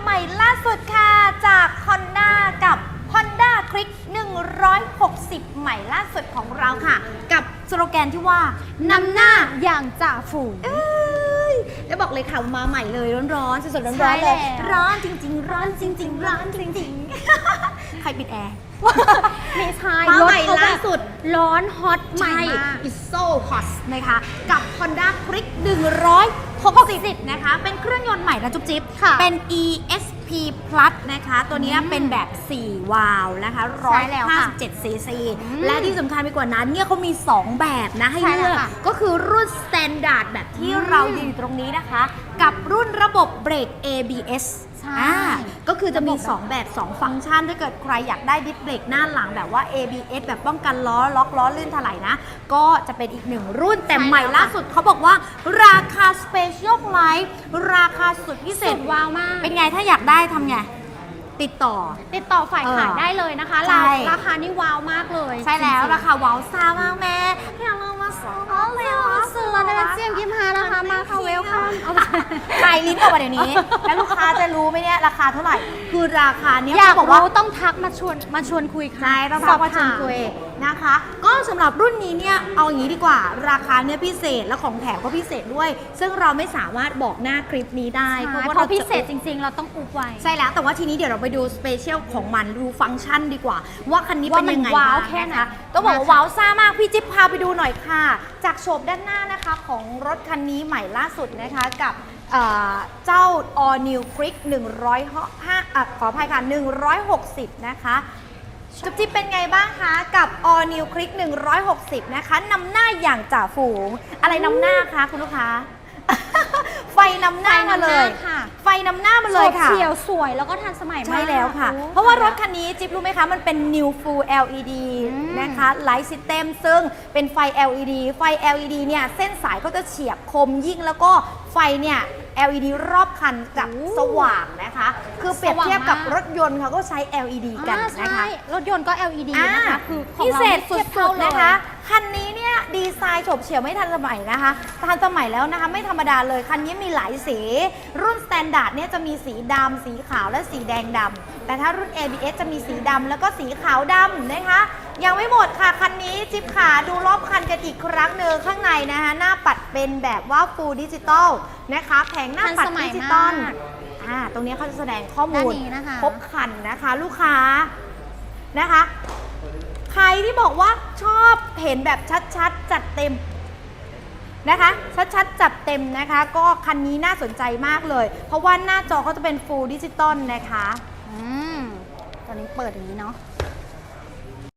ใหม่ล่าสุดค่ะ จาก Honda กับ Honda Click 160 ใหม่ล่าสุดของเราค่ะ กับสโลแกนที่ว่านำหน้าอย่างจ่าฝูง แล้วบอกเลยค่ะมาใหม่เลยร้อนๆสดๆร้ใช่อนๆเลยแล้ว ร้อนจริง ๆ ร้อนจริง ๆ ร้อนจริงๆ ใครปิดแอร์ ไม่ใช่มาถใหม่เขแบบล่าสุด ร้อนฮอตใหม่ใช่มาก It's so hot นะคะ กับ Honda Click 160 นะคะ เป็นเครื่องยนต์ใหม่นะจุ๊บจิ๊บค่ะเป็น ESP Plus นะคะ ตัวเนี้ยอืมเป็นแบบ 4 วาล์วนะคะใช่แล้วค่ะ157 cc อืมและที่สำคัญไปกว่านั้นเนี่ยเขามี 2 แบบนะ ให้ใช่เลืแล้วอกค่ะก็คือรุ่น Standard แบบที่อืมเรายืนอยู่ตรงนี้นะคะ กับรุ่นระบบเบรก ABS ใช่อ่าก็ คือจะมี 2 แบบ 2 ฟังก์ชัน ถ้าเกิดใครอยากได้ดิสเบรกหน้าหลังแบบว่า ABS แบบป้องกันล้อล็อกล้อลื่นถลายนะ ก็จะเป็นอีกหนึ่งรุ่นแต่ใช่ใหม่แล้วล่าค่ะสุดเขาบอกว่า ราคา Special Price ราคาสุดพิเศสุษ ดว้าวมาก เป็นไงถ้าอยากได้ทำไง ติดต่อ ติดต่อฝ่ายเออขายได้เลยนะคะใช่ ราราคานี่ว้าวมากเลยใช่แล้วจงๆราคาว้าวซ่ามากแม่อยากลองมาซื้ออ๋อเลยเหรอซื้อแล้วนะคะเจียมยิ้มหานะคะ มาค่ะเวลคัมขายลิ้นออกมาเดี๋ยวนี้ แล้วลูกค้าจะรู้ไหมเนี่ยราคาเท่าไหร่ คือราคาเนี้ยอยากเขาบอกว่ารู้ต้องทักมาชวนมาชวนคุยค่ะใช่ต้องทักว่าชวนคุย นะคะ ก็สำหรับรุ่นนี้เนี่ยเอาอย่างนี้ดีกว่าราคาเนี่ยพิเศษและของแถมก็พิเศษด้วย ซึ่งเราไม่สามารถบอกหน้าคลิปนี้ได้ใช่เพราะว่าเพราะเราพิจะเศษจริง ๆ เราต้องอุบไว้ใช่แล้วแต่ว่าทีนี้เดี๋ยวเราไปดูสเปเชียลของมันดูฟังก์ชันดีกว่า ว่าคันนี้เป็นว่ามันยังไงว้าวบ้งแค่ไหนนะคะต้องบอกว่านะคะว้าวซ่ามากพี่จิ๊บพาไปดูหน่อยค่ะ จากโฉบด้านหน้านะคะของรถคันนี้ใหม่ล่าสุดนะคะกับเอ่อเจ้า All New Click 105อะขออภัยค่ะ 160 นะคะ จุ๊บจิ๊บเป็นไงบ้างคะกับ All New Click 160 นะคะนำหน้าอย่างจ่าฝูง อะไรนำหน้าคะคุณลูกค้า ไฟนำหน้ามาเลย ไฟนำหน้าค่ะ ไฟนำหน้ามาเลยค่ะโฉบเฉียวสวยแล้วก็ทันสมัยมาก ใช่แล้วค่ะโอ้เพราะว่ารถคันนี้จิ๊บรู้ไหมคะ มันเป็น new full LED อืมนะคะ light system ซึ่งเป็นไฟ LED ไฟ LED เนี่ย เส้นสายก็จะเฉียบคมยิ่งแล้วก็ไฟเนี่ย LED รอบคันกับสว่างนะคะ คือเปรียบเทียบกับรถยนต์เขาก็ใช้ LED กันอ่านะใช่คะ รถยนต์ก็ LED อ่านะคะ คือของพิเราเศษไม่สุทียบเท่าดเลยๆนะคะคันนี้เนี่ยดีไซน์โฉบเฉี่ยวไม่ทันสมัยนะคะทันสมัยแล้วนะคะไม่ธรรมดาเลย คันนี้มีหลายสี รุ่นสแตนดาร์ดเนี่ยจะมีสีดำสีขาวและสีแดงดำแต่ถ้ารุ่น ABS จะมีสีดำแล้วก็สีขาวดำนะคะ ยังไม่หมดค่ะ คันนี้จิ๊บขาดูรอบคันกันอีกครั้งหนึ่งข้างในนะคะหน้าปัดเป็นแบบว่า full digital นะคะแผงหน้าปัดทันสมัยดิจิตอลมากอ่าตรงนี้เขาจะแสดงข้อมูลด้านนี้นะคะครบคันนะคะ ลูกค้านะคะ ใครที่บอกว่าชอบเห็นแบบชัดๆ จัดเต็มนะคะ ชัดๆ จัดเต็มนะคะ ก็คันนี้น่าสนใจมากเลย เพราะว่าหน้าจอเขาจะเป็นฟูลดิจิตอลนะคะ อืมตอนนี้เปิดอย่างนี้เนาะ